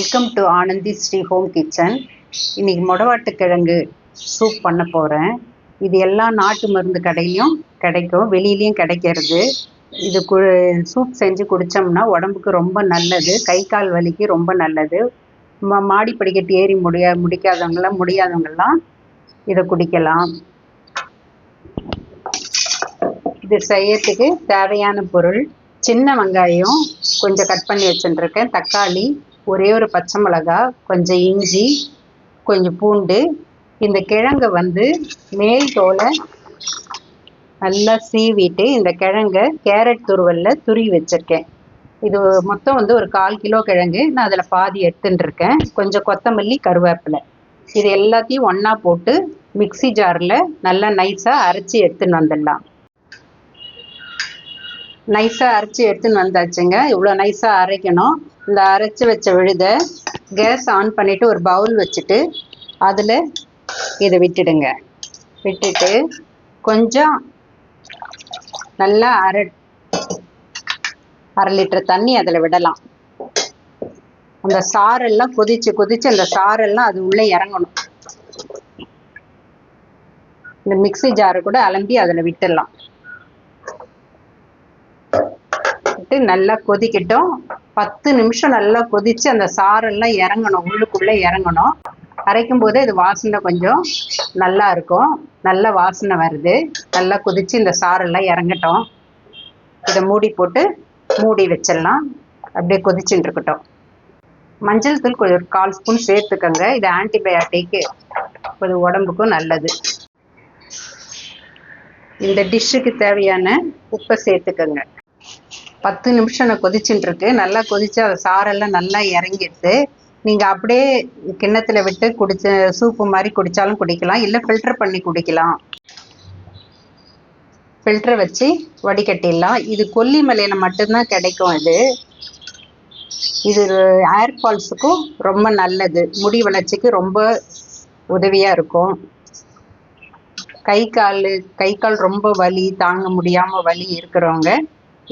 Welcome to Anandhi Sri home kitchen இன்னைக்கு முடவாட்டு கிழங்கு சூப் பண்ண போகிறேன் இது எல்லா நாட்டு மருந்து கடையிலையும் கிடைக்கும். வெளியிலையும் கிடைக்கிறது. இது கு சூப் செஞ்சு குடித்தோம்னா உடம்புக்கு ரொம்ப நல்லது. கை கால் வலிக்கு ரொம்ப நல்லது. ம மாடி படிக்கட்டு ஏறி முடியா முடிக்காதவங்களாம் முடியாதவங்களாம் இதை குடிக்கலாம். இது செய்யறதுக்கு தேவையான பொருள் சின்ன வெங்காயம் கொஞ்சம் கட் பண்ணி வச்சுட்டுருக்கேன் தக்காளி ஒரே ஒரு பச்சை மிளகா கொஞ்சம் இஞ்சி கொஞ்சம் பூண்டு. இந்த கிழங்கை வந்து மேல் தோலை நல்லா சீவிட்டு இந்த கிழங்கை கேரட் துருவலில் துருவி வச்சுருக்கேன். இது மொத்தம் வந்து ஒரு கால் கிலோ கிழங்கு. நான் அதில் பாதி எடுத்துன்னு இருக்கேன். கொஞ்சம் கொத்தமல்லி கருவேப்பிலை. இது எல்லாத்தையும் ஒன்றா போட்டு மிக்சி ஜாரில் நல்லா நைஸாக அரைச்சி எடுத்துன்னு வந்துடலாம். நைஸாக அரைச்சி எடுத்துன்னு வந்தாச்சுங்க. இவ்வளோ நைஸாக அரைக்கணும். இந்த அரைச்சி வச்ச விழுதை கேஸ் ஆன் பண்ணிவிட்டு ஒரு பவுல் வச்சுட்டு அதில் இதை விட்டுடுங்க. விட்டுட்டு கொஞ்சம் நல்லா அரை அரை லிட்டர் தண்ணி அதில் விடலாம். அந்த சாரெல்லாம் கொதிச்சு கொதிச்சு அந்த சாரெல்லாம் அது உள்ளே இறங்கணும். இந்த மிக்ஸி ஜாரு கூட அலம்பி அதில் விட்டுடலாம். விட்டு நல்லா கொதிக்கட்டும். பத்து நிமிஷம் நல்லா கொதிச்சு அந்த சாரெல்லாம் இறங்கணும் உள்ளுக்குள்ளே இறங்கணும். அரைக்கும் போதே இது வாசனை கொஞ்சம் நல்லா இருக்கும். நல்ல வாசனை வருது. நல்லா கொதிச்சு இந்த சாரெல்லாம் இறங்கட்டும். இதை மூடி போட்டு மூடி வச்சிடலாம். அப்படியே கொதிச்சுட்டு இருக்கட்டும். மஞ்சள் தூள் கொஞ்சம் ஒரு கால் ஸ்பூன் சேர்த்துக்கோங்க. இது ஆன்டிபயாட்டிக்கு கொஞ்சம் உடம்புக்கும் நல்லது. இந்த டிஷ்ஷுக்கு தேவையான உப்பை சேர்த்துக்கோங்க. பத்து நிமிஷம் நான் கொதிச்சுட்டு இருக்கு நல்லா கொதிச்சு அதை சாரெல்லாம் நல்லா இறங்கிடுது. நீங்கள் அப்படியே கிண்ணத்தில் விட்டு குடிச்ச சூப்பு மாதிரி குடித்தாலும் குடிக்கலாம். இல்லை ஃபில்டர் பண்ணி குடிக்கலாம். ஃபில்டர் வச்சு வடிகட்டிடலாம். இது கொல்லிமலையில் மட்டும்தான் கிடைக்கும் இது. இது ஏர் ஃபால்ஸுக்கும் ரொம்ப நல்லது. முடி வளர்ச்சிக்கு ரொம்ப உதவியாக இருக்கும். கை கால் கை கால் ரொம்ப வலி தாங்க முடியாமல் வலி இருக்கிறவங்க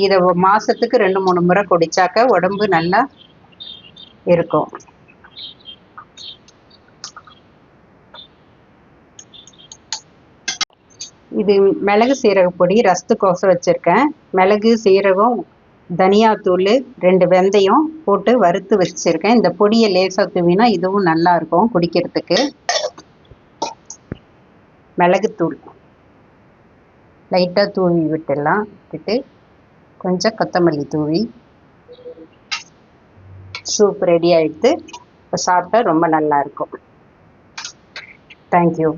இதை மாதத்துக்கு ரெண்டு மூணு முறை குடித்தாக்க உடம்பு நல்லா இருக்கும். இது மிளகு சீரக பொடி ரசத்துக்கோசம் வச்சுருக்கேன். மிளகு சீரகம் தனியாத்தூள் ரெண்டு வெந்தயம் போட்டு வறுத்து வச்சுருக்கேன். இந்த பொடியை லேசாக தூவினா இதுவும் நல்லா இருக்கும் குடிக்கிறதுக்கு. மிளகுத்தூள். லைட்டாக தூவி விட்டுடலாம் விட்டுட்டு கொஞ்சம் கொத்தமல்லி தூவி சூப் ரெடி ஆகிடுது இப்போ சாப்பிட்டா ரொம்ப நல்லாயிருக்கும் தேங்க்யூ